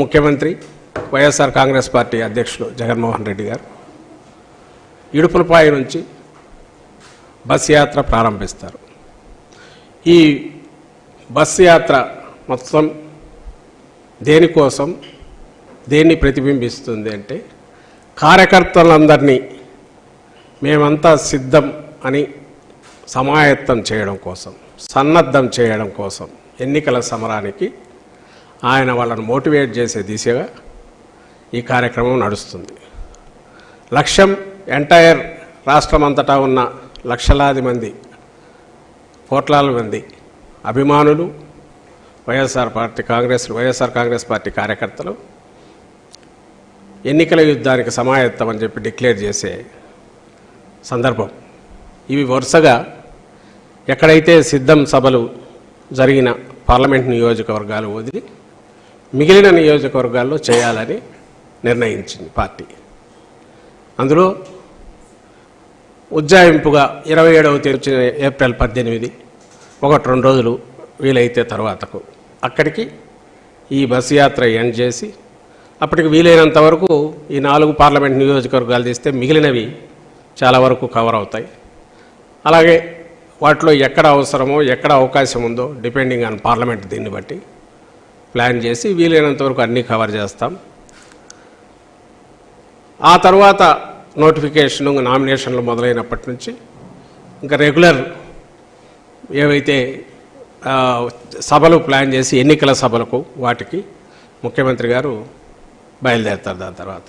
ముఖ్యమంత్రి వైఎస్ఆర్ కాంగ్రెస్ పార్టీ అధ్యక్షులు జగన్మోహన్ రెడ్డి గారు ఇడుపులపాయ నుంచి బస్ యాత్ర ప్రారంభిస్తారు. ఈ బస్ యాత్ర మొత్తం దేనికోసం దేన్ని ప్రతిబింబిస్తుంది అంటే కార్యకర్తలందరినీ మేమంతా సిద్ధం అని సమాయత్తం చేయడం కోసం సన్నద్ధం చేయడం కోసం ఎన్నికల సమరానికి ఆయన వాళ్ళని మోటివేట్ చేసే దిశగా ఈ కార్యక్రమం నడుస్తుంది. లక్ష్యం ఎంటైర్ రాష్ట్రం అంతటా ఉన్న లక్షలాది మంది కోట్లాది మంది అభిమానులు వైఎస్ఆర్ పార్టీ కాంగ్రెస్ వైఎస్ఆర్ కాంగ్రెస్ పార్టీ కార్యకర్తలు ఎన్నికల యుద్ధానికి సమాయత్తం అని చెప్పి డిక్లేర్ చేసే సందర్భం. ఇవి వరుసగా ఎక్కడైతే సిద్ధం సభలు జరిగిన పార్లమెంట్ నియోజకవర్గాలు వదిలి మిగిలిన నియోజకవర్గాల్లో చేయాలని నిర్ణయించింది పార్టీ. అందులో ఉజ్జాయింపుగా ఇరవై ఏడవ తేదీ ఏప్రిల్ పద్దెనిమిది ఒకటి రెండు రోజులు వీలైతే తర్వాతకు. అక్కడికి ఈ బస్సు యాత్ర ఎండ్ చేసి అప్పటికి వీలైనంత వరకు ఈ నాలుగు పార్లమెంట్ నియోజకవర్గాలు తీస్తే మిగిలినవి చాలా వరకు కవర్ అవుతాయి. అలాగే వాటిలో ఎక్కడ అవసరమో ఎక్కడ అవకాశం ఉందో డిపెండింగ్ ఆన్ పార్లమెంట్ దీన్ని బట్టి ప్లాన్ చేసి వీలైనంత వరకు అన్నీ కవర్ చేస్తాం. ఆ తర్వాత నోటిఫికేషన్ నామినేషన్లు మొదలైనప్పటి నుంచి ఇంకా రెగ్యులర్ ఏవైతే సభలు ప్లాన్ చేసి ఎన్నికల సభలకు వాటికి ముఖ్యమంత్రి గారు బయలుదేరుతారు దాని తర్వాత.